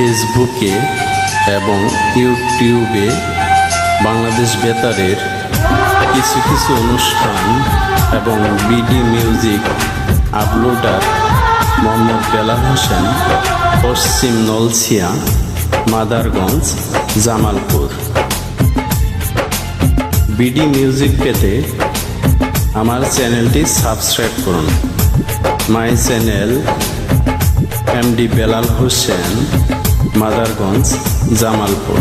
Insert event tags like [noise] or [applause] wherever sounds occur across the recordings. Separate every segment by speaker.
Speaker 1: ফেসবুকে এবং ইউটিউবে বাংলাদেশ বেতারের কিছু কিছু অনুষ্ঠান এবং BD music uploader Mohammad Belal Hossain, পশ্চিম নলছিয়া মাদারগঞ্জ, জামালপুর। বিডি মিউজিক পেতে আমার চ্যানেলটি সাবস্ক্রাইব করুন। My channel MD Belal Hossain Madarganj, Jamalpur.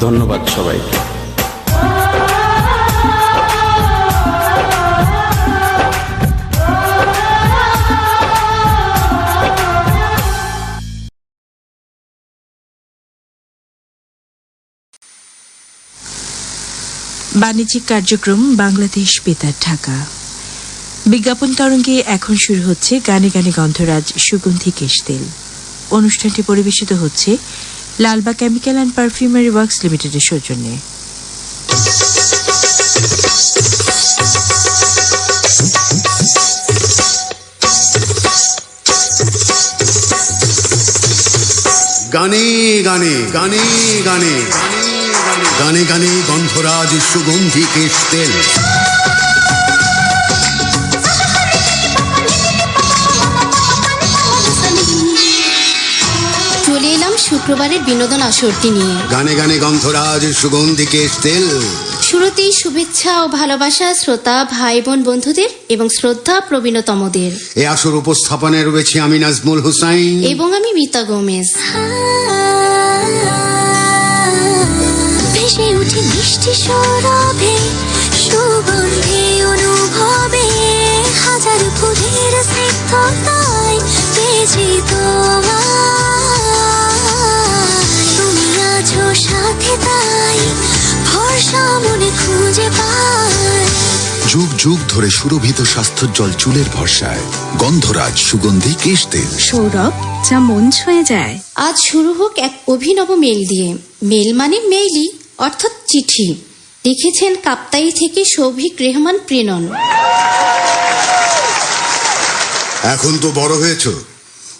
Speaker 1: ধন্যবাদ সবাইকে।
Speaker 2: বাণিজ্যিক কার্যক্রম বাংলাদেশ বেতার ঢাকা। বিজ্ঞাপন তরঙ্গে এখন শুরু হচ্ছে গানে গানে গন্ধরাজ সুগন্ধি কেশ তেল। অনুষ্ঠানটি পরিবেশিত হচ্ছে Lalbagh chemical and perfumery works লিমিটেডের সৌজন্যে
Speaker 3: গানে গানে গানে গানে গানে গানে গন্ধরাজ সুগন্ধি কেশ তেল
Speaker 4: শুক্রবারের বিনোদন আসরটি নিয়ে।
Speaker 3: গানে গানে গন্ধরাজ সুগন্ধি কেশ তেল।
Speaker 4: শুরুতেই শুভেচ্ছা ও ভালোবাসা শ্রোতা ভাই বোন বন্ধুদের এবং শ্রদ্ধা প্রবীণতমদের।
Speaker 3: এ আসর উপস্থাপনায় রয়েছে আমি নাজমুল হুসাইন।
Speaker 4: এবং আমি মিতা গোমেজ।
Speaker 5: ভেসে উঠে মিষ্টি সুগন্ধে অনুভবে হাজার ফুলের স্নিগ্ধতায় বেজে তোমায়।
Speaker 6: যুগ ধরে সুরভিত স্বাস্থ্যোজ্জ্বল চুলের ভরসায়। গন্ধরাজ সুগন্ধি কেশ তেল।
Speaker 7: সৌরভ যা মন ছুঁয়ে যায়।
Speaker 4: আজ শুরু হোক এক অভিনব মেল দিয়ে। মেল মানে মেইলি অর্থাৎ চিঠি। লিখেছেন কাপ্তাই থেকে সৌভিক রেহমান প্রেনন।
Speaker 3: এখন তো বড় হয়েছ।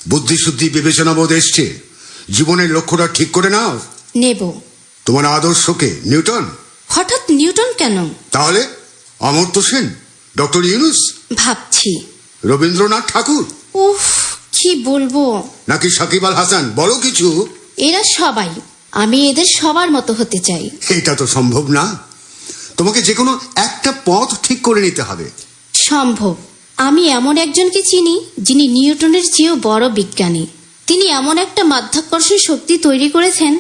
Speaker 3: বুদ্ধি শুদ্ধি বিবেচনা বোধ এসছে। জীবনের লক্ষ্যটা ঠিক করে নাও।
Speaker 4: নেব।
Speaker 3: তোমার আদর্শকে নিউটন।
Speaker 4: হঠাৎ নিউটন কেন?
Speaker 3: তাহলে? অমর্ত্য সেন ডক্টর ইউনুস
Speaker 4: ভাবছি।
Speaker 3: রবীন্দ্রনাথ ঠাকুর।
Speaker 4: উফ কি বলব?
Speaker 3: নাকি সাকিব আল হাসান বলো কিছু?
Speaker 4: এরা সবাই। আমি এদের সবার মতো হতে চাই।
Speaker 3: এটা তো সম্ভব না। তোমাকে যে কোনো একটা পথ ঠিক করে নিতে হবে।
Speaker 4: সম্ভব। আমি এমন একজনকে চিনি যিনি নিউটনের চেয়েও বড় বিজ্ঞানী। তিনি এমন একটা মাধ্যাকর্ষণ শক্তি তৈরি করেছেন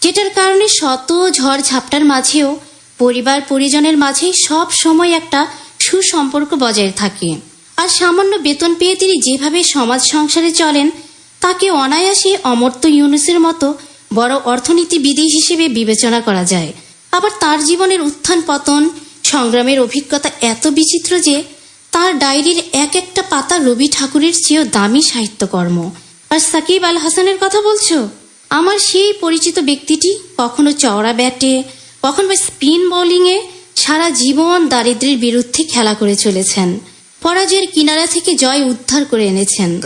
Speaker 4: যেটার কারণে শত ঝড় ঝাপটার মাঝেও পরিবার পরিজনের মাঝে সব সময় একটা সুসম্পর্ক বজায় থাকে। আর সামান্য বেতন পেয়ে তিনি যেভাবে সমাজ সংসারে চলেন, তাকে অনায়াসে অমর্ত্য ইউনুসের মতো বড় অর্থনীতিবিদী হিসেবে বিবেচনা করা যায়। আবার তার জীবনের উত্থান পতন, সংগ্রামের অভিজ্ঞতা এত বিচিত্র যে তার ডায়েরির এক একটা পাতা রবি ঠাকুরের চেয়েও দামি সাহিত্যকর্ম। আর সাকিব আল হাসানের কথা বলছো? আমার সেই পরিচিত ব্যক্তিটি কখনো চওড়া ব্যাটে কখনো বা স্পিন বোলিংয়ে সারা জীবন দারিদ্র্যের বিরুদ্ধে খেলা করে চলেছেন। পরাজয়ের কিনারা থেকে জয় উদ্ধার করে এনেছেন।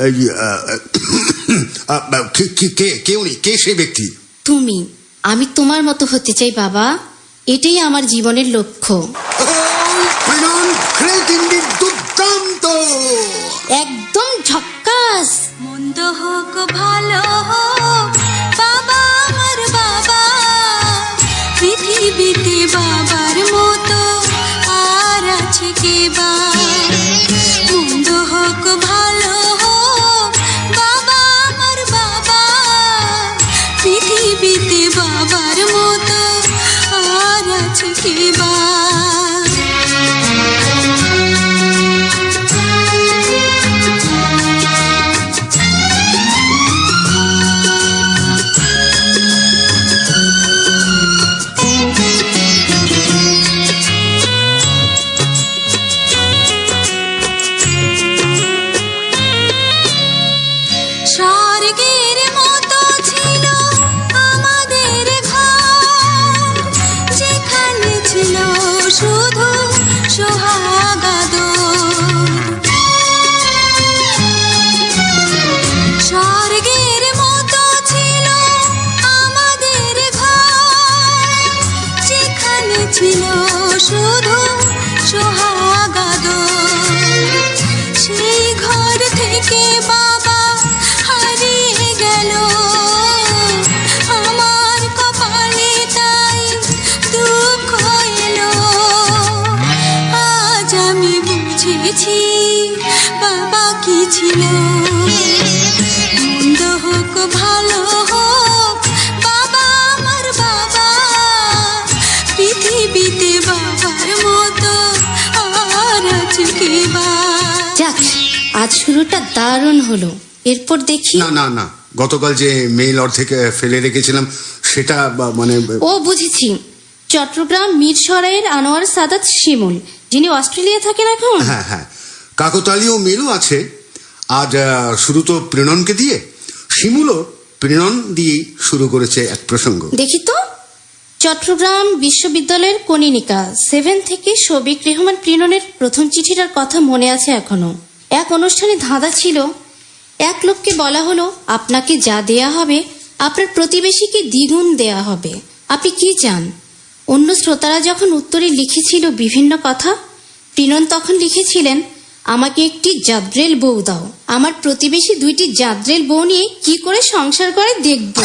Speaker 3: কে- কে- কে কে উনি? কে সেই ব্যক্তি?
Speaker 4: তুমি। আমি তোমার মতো হতে চাই বাবা। এটাই আমার জীবনের লক্ষ্য। একদম ঝক্কাস।
Speaker 5: মন্দ হোক ভালো হোক পৃথিবীতে বাবার মতো আর আছে কে বা? মন্দ হোক, ভালো হোক, বাবা আমার বাবা। পৃথিবীতে বাবার মতো আর আছে কে বা? ছিল শুধু সোহা
Speaker 4: শুরুটা দারুণ হলো। এরপর দেখি।
Speaker 3: না না না। গতকাল যে মেইল অর্ধেক ফেলে রেখেছিলাম সেটা মানে
Speaker 4: ও বুঝেছি। চট্টগ্রাম মিরসরাইয়ের আনোয়ার সাদাত শিমুল যিনি অস্ট্রেলিয়া থাকেন এখন?
Speaker 3: হ্যাঁ হ্যাঁ। কাকতালীয় মেলও আছে। আজ শুরু তো প্রেরণকে দিয়ে শিমুলও প্রেরণ দিয়ে শুরু করেছে এক প্রসঙ্গ।
Speaker 4: দেখি তো। চট্টগ্রাম বিশ্ববিদ্যালয়ের কনিনিকা সেভেন থেকে শবিক রেহমান প্রিননের প্রথম চিঠিটার কথা মনে আছে এখনও। এক অনুষ্ঠানে ধাঁধা ছিল, এক লোককে বলা হলো, আপনাকে যা দেয়া হবে, আপনার প্রতিবেশীকে দ্বিগুণ দেয়া হবে। আপনি কি চান? অন্য শ্রোতারা যখন উত্তরে লিখেছিল বিভিন্ন কথা, প্রিনন তখন লিখেছিলেন আমাকে একটি জাদ্রেল বউ দাও। আমার প্রতিবেশী দুইটি জাদ্রেল বউ নিয়ে কি করে সংসার করে দেখব?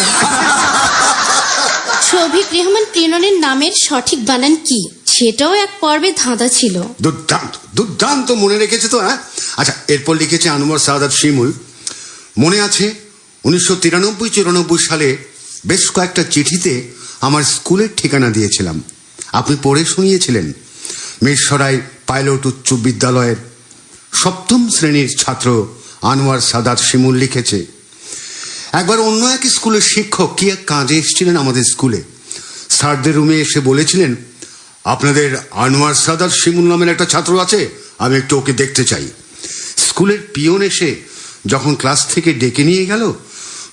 Speaker 4: শৌভিক রেহমান প্রিয়নের নামের সঠিক বানান কি? সেটাও এক পর্বে ধাঁধা ছিল।
Speaker 3: দুর্দান্ত দুর্দান্ত মনে রেখেছে তো হ্যাঁ? আচ্ছা এরপর লিখেছে আনোয়ার সাদাত শিমুল। মনে আছে, উনিশশো তিরানব্বই চুরানব্বই সালে বেশ কয়েকটা চিঠিতে আমার স্কুলের ঠিকানা দিয়েছিলাম। আপনি পড়ে শুনিয়েছিলেন। মিরসরাই পাইলট উচ্চ বিদ্যালয়ের সপ্তম শ্রেণির ছাত্র আনোয়ার সাদাত শিমুল লিখেছে, একবার অন্য এক স্কুলের শিক্ষক কি এক কাজে এসেছিলেন আমাদের স্কুলে? স্যারদের রুমে এসে বলেছিলেন, আপনাদের আনোয়ার সাদাত শিমুল নামের একটা ছাত্র আছে, আমি একটু ওকে দেখতে চাই। স্কুলের পিয়ন এসে যখন ক্লাস থেকে ডেকে নিয়ে গেল,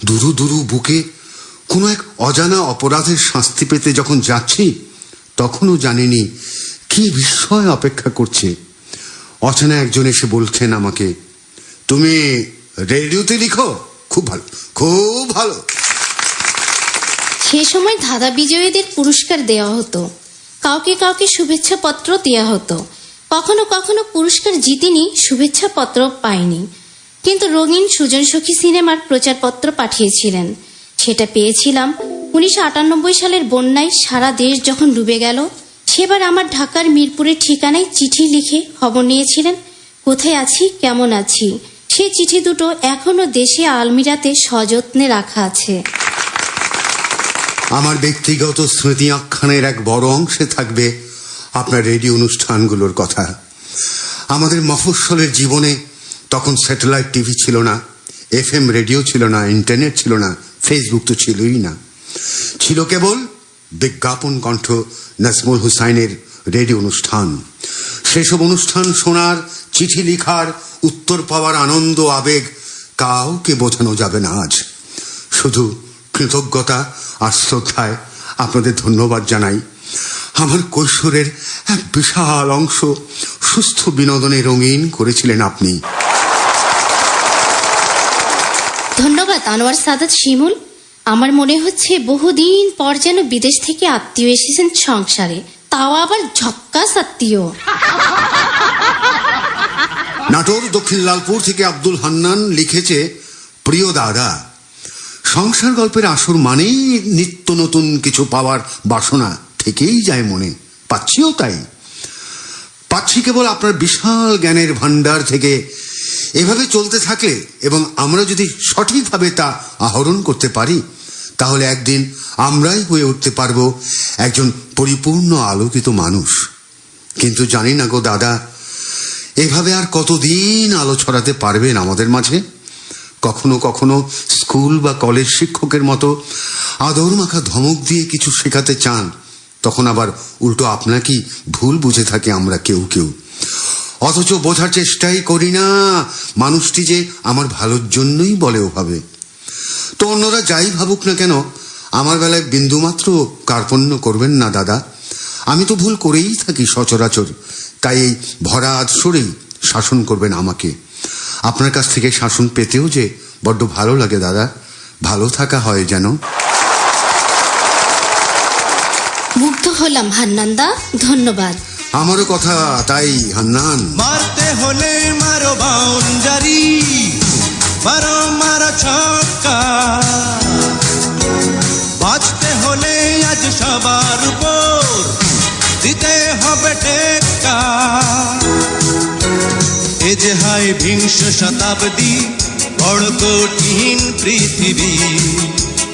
Speaker 3: দুরু দুরু বুকে কোনো এক অজানা অপরাধের শাস্তি পেতে যখন যাচ্ছি, তখনও জানিনি কি বিস্ময় অপেক্ষা করছে। অচেনা একজন এসে বলছেন আমাকে, তুমি রেডিওতে লিখো? খুব ভালো খুব ভালো।
Speaker 4: সে সময় ধাঁধা বিজয়ীদের পুরস্কার দেওয়া হতো। কাউকে কাউকে শুভেচ্ছা পত্র দেওয়া হতো। কখনো কখনো পুরস্কার জিতিনি শুভেচ্ছা পত্র পাইনি কিন্তু রঙিন সুজন সখী সিনেমার প্রচারপত্র পাঠিয়েছিলেন। সেটা পেয়েছিলাম উনিশশো আটানব্বই সালের বন্যায় সারা দেশ যখন ডুবে গেল সেবার আমার ঢাকার মিরপুরের ঠিকানায় চিঠি লিখে খবর নিয়েছিলেন। কোথায় আছি? কেমন আছি? সে চিঠি দুটো এখনও দেশে আলমিরাতে সযত্নে রাখা আছে।
Speaker 3: আমার ব্যক্তিগত স্মৃতি আখ্যানের এক বড় অংশে থাকবে আপনার রেডিও অনুষ্ঠানগুলোর কথা। আমাদের মফস্বলের জীবনে তখন স্যাটেলাইট টিভি ছিল না এফ এম রেডিও ছিল না, ইন্টারনেট ছিল না, ফেসবুক তো ছিলই না। ছিল কেবল বিজ্ঞাপন কণ্ঠ নাজমুল হুসাইনের রেডিও অনুষ্ঠান। সেসব অনুষ্ঠান শোনার চিঠি লিখার উত্তর পাওয়ার আনন্দ, আবেগ কাউকে বোঝানো যাবে না আজ। শুধু কৃতজ্ঞতা আর শ্রদ্ধায় আপনাদের ধন্যবাদ জানাই। আমার কৈশোরের এক বিশাল অংশ সুস্থ বিনোদনে রঙিন করেছিলেন আপনি।
Speaker 4: ধন্যবাদ, আনোয়ার সাদাত শিমুল। আমার মনে হচ্ছে বহুদিন পর যেন বিদেশ থেকে আত্মীয় এসেছেন সংসারে। তাও আবার ঝক্কাস আত্মীয়।
Speaker 3: নাটোর, দক্ষিণ লালপুর থেকে আব্দুল হান্নান লিখেছে, প্রিয় দাদা, সংসার গল্পের আসর মানেই নিত্য নতুন কিছু পাওয়ার বাসনা থেকেই যায় মনে। পাচ্ছিও তাই। পাচ্ছি কেবল আপনার বিশাল জ্ঞানের ভান্ডার থেকে। এভাবে চলতে থাকলে এবং আমরা যদি সঠিকভাবে তা আহরণ করতে পারি তাহলে একদিন আমরাই হয়ে উঠতে পারব একজন পরিপূর্ণ আলোকিত মানুষ। কিন্তু জানি না গো দাদা, এভাবে আর কতদিন আলো ছড়াতে পারবেন আমাদের মাঝে? কখনো কখনো স্কুল বা কলেজ শিক্ষকের মতো আদর মাখা ধমক দিয়ে কিছু শেখাতে চান, তখন আবার উল্টো আপনাকেই ভুল বুঝে থাকি আমরা কেউ কেউ। অথচ বোঝার চেষ্টাই করি না, মানুষটি যে আমার ভালোর জন্যই বলে ওভাবে। তো অন্যরা যাই ভাবুক না কেন আমার বেলায় বিন্দুমাত্র কার্পণ্য করবেন না দাদা। আমি তো ভুল করেই থাকি সচরাচর তাই এই ভরা আদসরেই শাসন করবেন আমাকে। আপনার কাছ থেকে শাসন পেতেও যে বড্ড ভালো লাগে দাদা। ভালো থাকা হয় যেন।
Speaker 4: মুগ্ধ হলাম হান্নান্দা। ধন্যবাদ।
Speaker 3: আমারও কথা তাই হান্নান।
Speaker 8: মারতে হলে মারো বাউন্ডারি মারো মারো যে বিংশ শতাব্দী, বড় কঠিন পৃথিবী।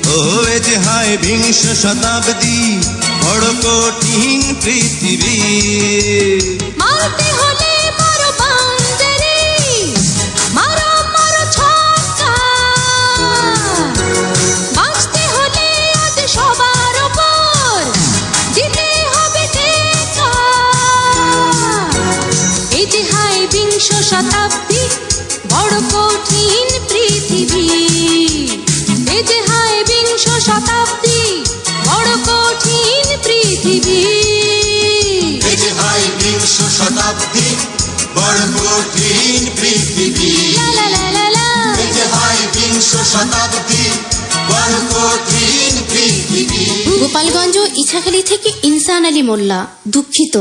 Speaker 8: ও যে হায় বিংশ শতাব্দী, বড় কঠিন পৃথিবী।
Speaker 5: মানতে হলে
Speaker 8: বড় কঠিন পৃথিবী।
Speaker 4: লা লা লা লা লা।
Speaker 8: এই যে হাই বিংশ শতাব্দী বড় কঠিন পৃথিবী।
Speaker 4: গোপালগঞ্জ ইছাখালি থেকে ইনসান আলী মোল্লা দুঃখিত।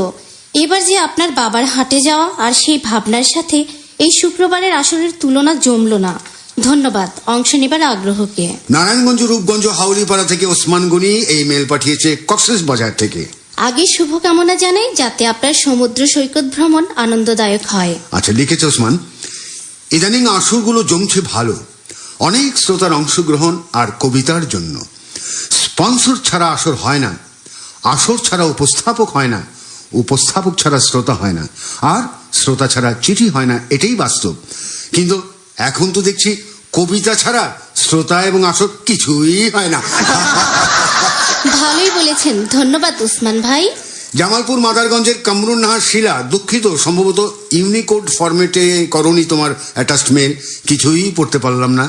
Speaker 4: এবার যে আপনার বাবার হাটে যাওয়া আর সেই ভাবনার সাথে এই শুক্রবারের আসরের তুলনা জমল না। ধন্যবাদ অংশ নেবার আগ্রহকে।
Speaker 3: নারায়ণগঞ্জ রূপগঞ্জ হাউলিপাড়া থেকে ওসমান গনি এই মেল পাঠিয়েছে কক্সেস বাজার থেকে।
Speaker 4: আগে শুভকামনা জানাই যাতে আপনার সমুদ্র সৈকত ভ্রমণ আনন্দদায়ক হয়।
Speaker 3: আচ্ছা লিখেছে ওসমান। ইদানিং আসরগুলো জমছে ভালো। অনেক শ্রোতার অংশগ্রহণ আর কবিতার জন্য। স্পন্সর ছাড়া আসর হয় না। আসর ছাড়া উপস্থাপক হয় না। উপস্থাপক ছাড়া শ্রোতা হয় না। আর শ্রোতা ছাড়া চিঠি হয় না, এটাই বাস্তব। কিন্তু এখন তো দেখছি কবিতা ছাড়া শ্রোতা এবং আসর কিছুই হয় না। [laughs]
Speaker 4: ভালোই বলেছেন। ধন্যবাদ উসমান ভাই।
Speaker 3: জামালপুর মাদারগঞ্জের কামরুন নাহার শিলা দুঃখিত সম্ভবত ইউনিকোড ফরম্যাটে করনি তোমার অ্যাটাচড মেল কিছুই পড়তে পারলাম না।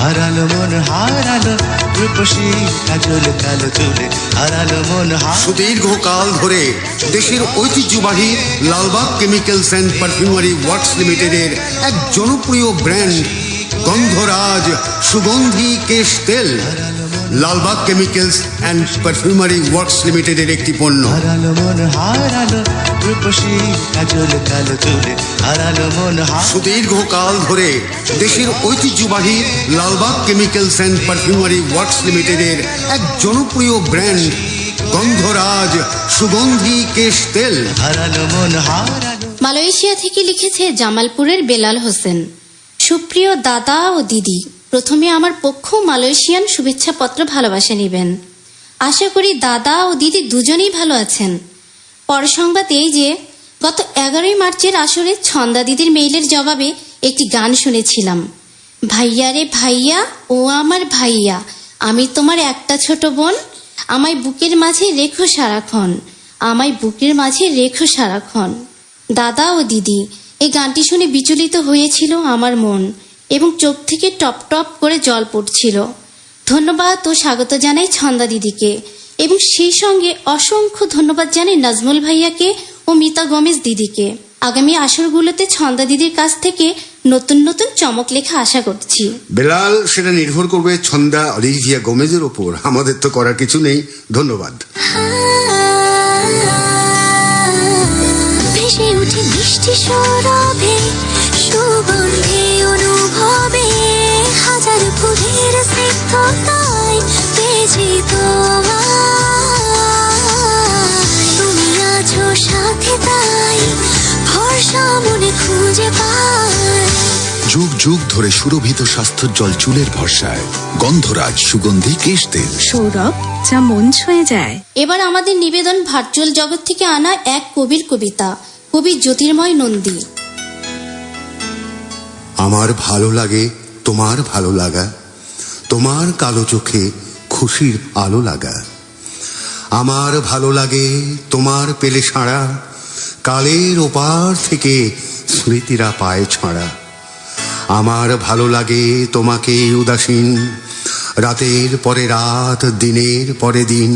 Speaker 8: হারালো মন হারালো রূপসী কাজল কালো চুলে হারালো মন
Speaker 3: সুদীর্ঘ কাল ধরে দেশের ঐতিহ্যবাহী Lalbagh chemicals and perfumery works লিমিটেডের এক জনপ্রিয় ব্র্যান্ড গন্ধরাজ সুগন্ধি কেশ তেল। Lalbagh chemicals and perfumery works লিমিটেডের একটি পণ্য।
Speaker 8: হারালো মন হারালো রূপসী কাজল কালো চুলে হারালো মন হারালো
Speaker 3: সুদীর্ঘ কাল ধরে দেশের ঐতিহ্যবাহী Lalbagh chemicals and perfumery works লিমিটেডের এক জনপ্রিয় ব্র্যান্ড গন্ধরাজ সুগন্ধি কেশ তেল।
Speaker 4: মালয়েশিয়া থেকে লিখেছে জামালপুরের বেলাল হোসেন। সুপ্রিয় দাদা ও দিদি প্রথমে আমার পক্ষ মালয়েশিয়ান শুভেচ্ছাপত্র ভালোবাসা নেবেন। আশা করি দাদা ও দিদি দুজনেই ভালো আছেন। পর সংবাদ এই যে, গত এগারোই মার্চের আসরে ছন্দা দিদির মেইলের জবাবে একটি গান শুনেছিলাম। ভাইয়া রে ভাইয়া, ও আমার ভাইয়া, আমি তোমার একটা ছোট বোন, আমায় বুকের মাঝে রেখো সারাক্ষণ, আমায় বুকের মাঝে রেখো সারাক্ষণ। দাদা ও দিদি, এই গানটি শুনে বিচলিত হয়েছিল আমার মন। এবং চোখ থেকে টপ টপ করে জল পড়ছিল। ধন্যবাদ ও স্বাগত জানাই ছন্দা দিদিকে। এবং সেই সঙ্গে অসংখ্য ধন্যবাদ জানাই নাজমুল ভাইয়াকে ও মিতা গমেজ দিদিকে। আগামী আসরগুলোতে ছন্দা দিদির কাছ থেকে নতুন নতুন চমক লেখা আশা করছি।
Speaker 3: বেলাল সেটা নির্ভর করবে ছন্দা অলিভিয়া গোমেজের ওপর। আমাদের তো করার কিছু নেই। ধন্যবাদ।
Speaker 5: ভেসে উঠে মিষ্টি সরবে সুগন্ধে হাজার স্নিগ্ধতায় বেজে তোমায় তুমি আছো সাথে তাই ভরসা মনে খুঁজে পায়
Speaker 6: যুগ যুগ ধরে সুরভিত স্বাস্থ্যোজ্জ্বল চুলের ভরসায়। গন্ধরাজ সুগন্ধি কেশ তেল।
Speaker 7: সৌরভ যা মন ছুঁয়ে যায়।
Speaker 4: এবার আমাদের নিবেদন ভার্চুয়াল জগৎ থেকে আনা এক কবির কবিতা কবি জ্যোতির্ময় নন্দী।
Speaker 3: আমার ভালো লাগে তোমার ভালো লাগা, তোমার কালো চোখে খুশির আলো লাগা। আমার ভালো লাগে তোমার পেলে ছাড়া কালের ওপার থেকে স্মৃতিরা পায় ছাড়া। আমার ভালো লাগে তোমাকে উদাসীন, রাতের পরে রাত, দিনের পরে দিন।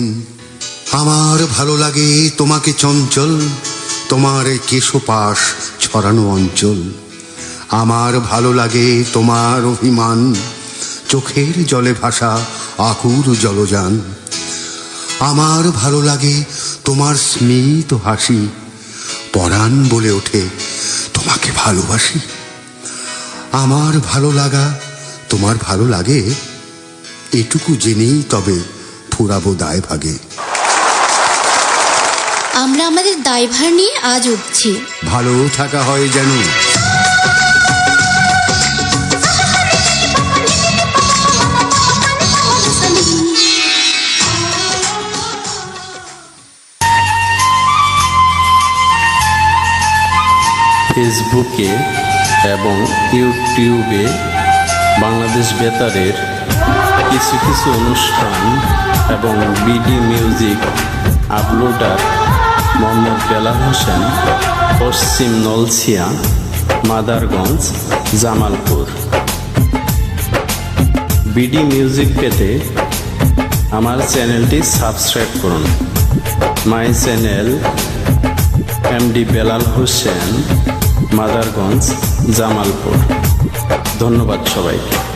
Speaker 3: আমার ভালো লাগে তোমাকে চঞ্চল, তোমার কেশপাশ ছড়ানো অঞ্চল। আমার ভালো লাগে তোমার অভিমান। চোখের জলে ভাসা আকুর জলযান। আমার ভালো লাগে তোমার স্মিত হাসি। পরাণ বলে ওঠে তোমাকে ভালোবাসি। আমার ভালো লাগা তোমার ভালো লাগে এটুকু জেনেই তবে ফুরাবো দায় ভাগে
Speaker 4: আমরা আমাদের দায়ভার নিয়ে আজ উঠছি।
Speaker 3: ভালো থাকা হয় যেন।
Speaker 1: ফেসবুকে এবং ইউটিউবে বাংলাদেশ বেতারের কিছু কিছু অনুষ্ঠান এবং BD music uploader Mohammad Belal Hossain, পশ্চিম নলছিয়া, মাদারগঞ্জ, জামালপুর। বিডি মিউজিক পেতে আমার চ্যানেলটি সাবস্ক্রাইব করুন। My channel MD Belal Hossain Madarganj Jamalpur. ধন্যবাদ সবাইকে।